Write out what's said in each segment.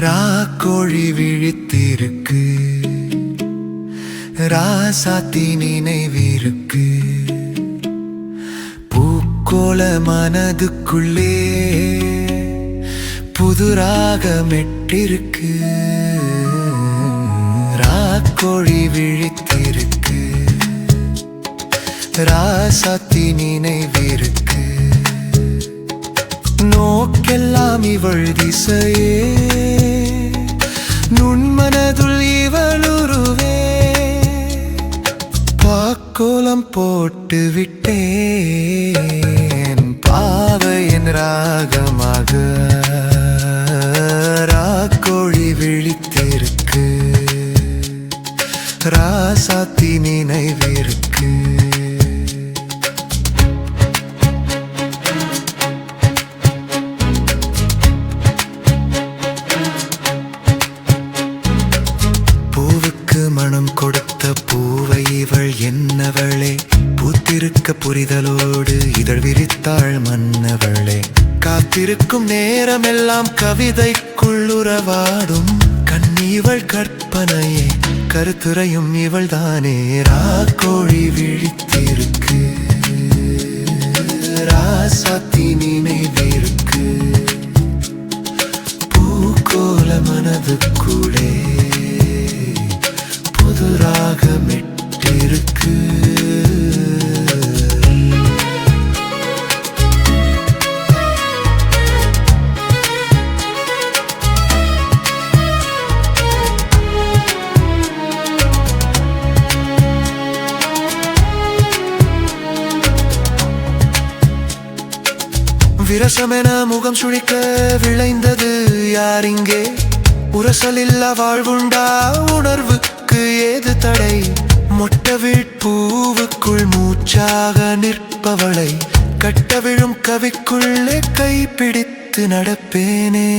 ராக்கோழி விழித்திருக்கு. ராசாத்தி நினைவிருக்கு. பூக்கோள மனதுக்குள்ளே புது ராகமெட்டிருக்கு ராக்கோழி விழித்திருக்கு. ராசாத்தி நினைவிருக்கு. நோக்கெல்லாம் இவள் திசையே. நுண்மனதுள் இவளுருவே. பாக்கோலம் போட்டு விட்டேன். பாவையின் ராகமாக. நினைவிருக்கு பூவுக்கு மனம் கொடுத்த பூவை இவள் என்னவளே? பூத்திருக்க புரிதலோடு இதழ் விரித்தாள் மன்னவளே. காத்திருக்கும் நேரமெல்லாம் கவிதைக்குள்ளுறவாடும் கண்ணீவள் கற்பனையே. கருத்துரையும் இவள் தானே ராக்கோழி விழித்திருக்கு. ராசாத்தி நினைவிருக்கு. பூக்கோல மனதுக்கு விரசமென முகம் சுழிக்க விளைந்தது யாரிங்கே? உரசலில்லா வாழ்வுண்டா உணர்வுக்கு ஏது தடை? மொட்ட பூவுக்குள் மூச்சாக நிற்பவளை கட்ட விழும் கவிக்குள்ளே கைப்பிடித்து நடப்பேனே.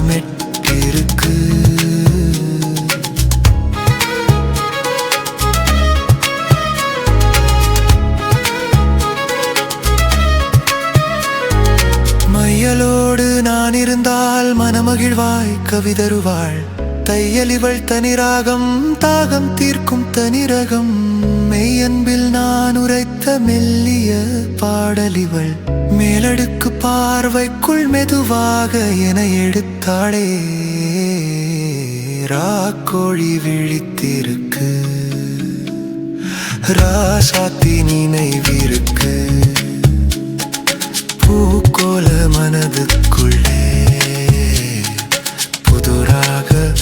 ராகமெட்டிருக்கு மையலோடு நான் இருந்தால் மனமகிழ்வாய் கவிதருவாள். தையல் இவள் தனிராகம் தாகம் தீர்க்கும் தனிரகம். மெய்யன்பில் நான் உரைத்த மெல்லிய பாடலிவள். மேலடுக்கு பார்வைக்குள் மெதுவாக என எடுத்தாளே ராக்கோழி விழித்திருக்கு. ராசாத்தி நினைவிருக்கு. பூக்கோல மனதுக்குள்ளே புதுராக